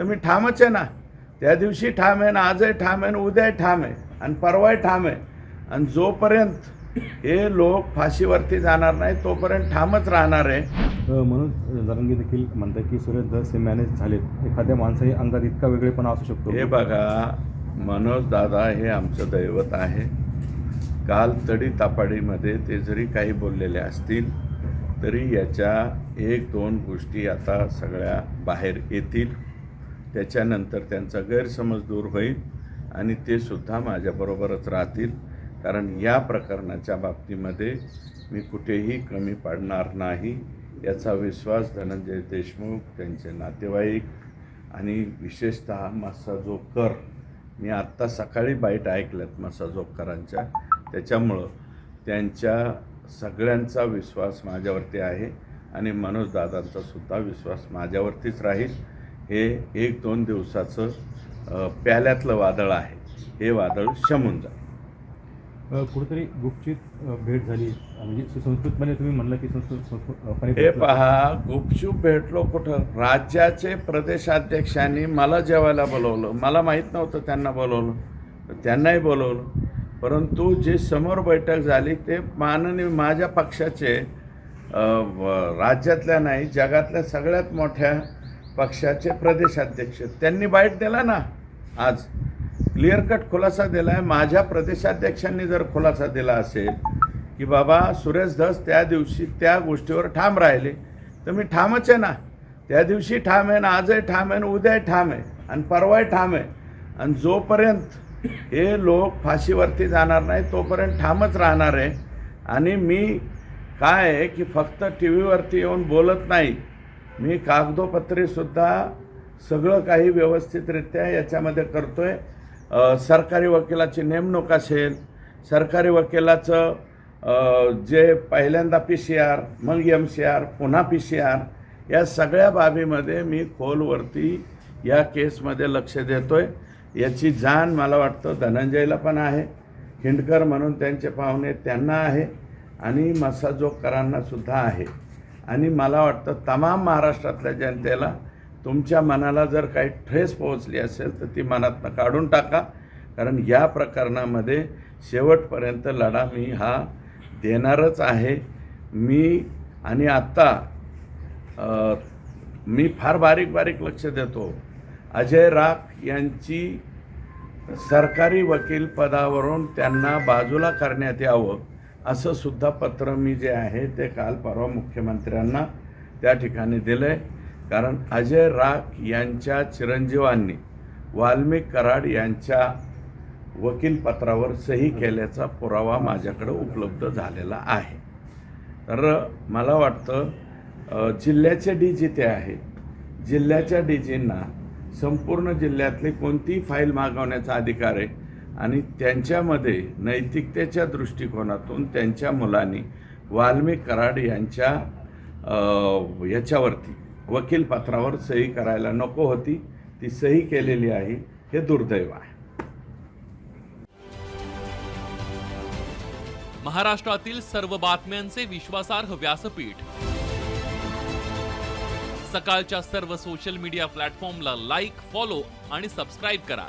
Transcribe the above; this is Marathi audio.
तर मी ठामच आहे ना. त्या दिवशी ठाम आहे ना आजही ठाम आहे ना उद्याही ठाम आहे. आणि परवाही ठाम आहे. आणि जोपर्यंत हे लोक फाशीवरती जाणार नाही तोपर्यंत ठामच राहणार आहे. मनोज जरांगे देखील म्हणतात की सुरेश धस हे मॅनेज झालेत. एखाद्या माणसाही अंगात इतका वेगळेपणा असू शकतो. हे बघा मनोज दादा हे आमचं दैवत आहे. काल तडी तापाडीमध्ये ते जरी काही बोललेले असतील तरी याच्या एक दोन गोष्टी आता सगळ्या बाहेर येतील. त्याच्यानंतर त्यांचा गैरसमज दूर होईल आणि ते सुद्धा माझ्याबरोबरच राहतील. कारण या प्रकरणाच्या बाबतीमध्ये मी कुठेही कमी पाडणार नाही. याचा विश्वास धनंजय देशमुख त्यांचे नातेवाईक आणि विशेषतः मस्साजोकर मी आत्ता सकाळी बाईट ऐकल्यात मसाजोकरांच्या त्याच्यामुळं त्यांच्या सगळ्यांचा विश्वास माझ्यावरती आहे आणि मनोज दादांचा सुद्धा विश्वास माझ्यावरतीच राहील. हे एक दोन दिवसाचं प्याल्यातलं वादळ आहे. हे वादळ शमून जाईल. कुठेतरी गुपचित भेट झाली. म्हणजे सुसंस्कृतपणे तुम्ही म्हणलं की संस्कृत हे पहा गुपचूप भेटलो कुठं? राज्याचे प्रदेशाध्यक्षांनी मला जेवायला बोलवलं. मला माहीत नव्हतं त्यांना बोलवलं. त्यांनाही बोलवलं. परंतु जी समोर बैठक झाली ते माननीय माझ्या पक्षाचे राज्यातल्या नाही जगातल्या सगळ्यात मोठ्या पक्षाचे प्रदेशाध्यक्ष. त्यांनी बाईट दिला ना आज. क्लिअर कट खुलासा दिला आहे माझ्या प्रदेशाध्यक्षांनी जर खुलासा दिला असेल की बाबा सुरेश धस त्या दिवशी त्या गोष्टीवर ठाम राहिले तर मी ठामच आहे ना. त्या दिवशी ठाम आहे ना आजही ठाम आहे ना उद्याही ठाम आहे आणि परवाही ठाम आहे. आणि जोपर्यंत हे लोक फाशीवरती जाणार नाही तोपर्यंत ठामच राहणार आहे. आणि मी काय आहे की फक्त टी व्हीवरती येऊन बोलत नाही. मी कागदोपत्रीसुद्धा सगळं काही व्यवस्थितरित्या याच्यामध्ये करतो आहे सरकारी वकिलाची नेमणूक असेल सरकारी वकिलाचं जे पहिल्यांदा पी सी आर मग एम सी आर पुन्हा पी सी आर या सगळ्या बाबीमध्ये मी खोलवरती या केसमध्ये लक्ष देतो आहे याची जाण मला वाटतं धनंजयला पण आहे. खिंडकर म्हणून त्यांचे पाहुणे त्यांना आहे. आणि मसाजोगकरांनासुद्धा आहे. आणि मला वाटतं तमाम महाराष्ट्रातल्या जनतेला तुमच्या मनाला जर काही ठेस पोहोचली असेल तर ती मनातनं काढून टाका. कारण या प्रकरणामध्ये शेवटपर्यंत लढा मी हा देणारच आहे. मी आणि आत्ता मी फार बारीक बारीक लक्ष देतो. अजय राख यांची सरकारी वकील पदावरून त्यांना बाजूला करण्यात यावं. असं सुद्धा पत्र मी जे आहे ते काल परवा मुख्यमंत्र्यांना त्या ठिकाणी दिलं आहे कारण अजय राख यांच्या चिरंजीवांनी वाल्मिक कराड यांच्या वकीलपत्रावर सही केल्याचा पुरावा माझ्याकडे उपलब्ध झालेला आहे. तर मला वाटतं जिल्ह्याचे डी जी ते आहेत. जिल्ह्याच्या डी जींना संपूर्ण जिल्ह्यातली कोणतीही फाईल मागवण्याचा अधिकार आहे आणि त्यांच्यामध्ये नैतिकतेच्या दृष्टिकोनातून त्यांच्या मुलांनी वाल्मी कराड यांच्या याच्यावरती वकील पात्रावर सही करायला नको होती. ती सही केलेली आहे. हे दुर्दैव आहे. महाराष्ट्रातील सर्व बातम्यांचे विश्वासार्ह व्यासपीठ. सकाळच्या सर्व सोशल मीडिया प्लॅटफॉर्मला लाईक फॉलो आणि सबस्क्राईब करा.